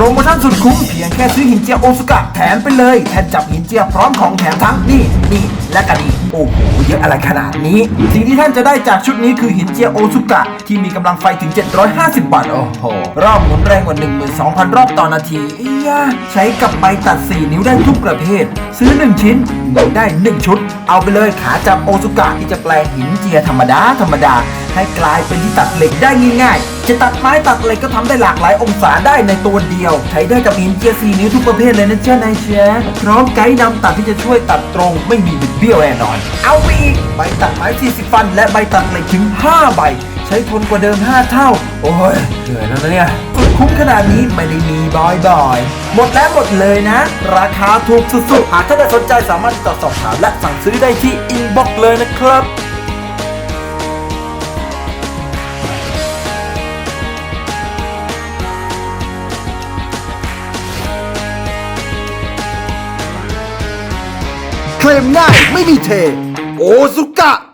รโมชั่นสุดคุ้มเพียงแค่ซื้อหินเจียโอซุกะแถมไปเลยแค่จับหินเจียพร้อมของแถมทั้งนี่นี่และกันอีโอ้โหเยอะอะไรขนาดนี้ สิ่งที่ท่านจะได้จากชุดนี้คือหินเจียโอซุกะที่มีกำลังไฟถึง 750บาทโอ้โหรอบหมุนแรงกว่า 12,000 รอบต่อนาทีอียาใช้กับใบตัด 4 นิ้วได้ทุกประเภท ซื้อ 1 ชิ้นมีได้ 1 ชุด เอาไปเลยขาจับโอซุกะที่จะแปลงหินเจียธรรมดาธรรมดา ให้กลายเป็นที่ตัดเหล็กได้ง่ายๆ จะตัดไม้ตัดเหล็กก็ทำได้หลากหลายองศาได้ในตัวเดียว ใช้ได้กับหินเจีย4นิ้วทุกประเภทเลยนะเจ้านายเชียพร้อมไกด์นำตัดที่จะช่วยตัดตรงไม่มีบิดเบี้ยวแน่นอน เอาไปอีกใบตัดไม้40ฟัน และใบตัดเหล็กถึง 5 ใบ ใช้ทนกว่าเดิม 5 เท่า โอ้ยเหนื่อยแล้วนะเนี่ยคุ้มขนาดนี้ไม่ได้มีบ่อยๆ หมดแล้วหมดเลยนะ ราคาถูกสุดๆ หากท่านสนใจสามารถติดต่อสอบถามและสั่งซื้อได้ที่อินบ็อกซ์เลยนะครับ เคลมง่ายไม่มีเท โอซุกะ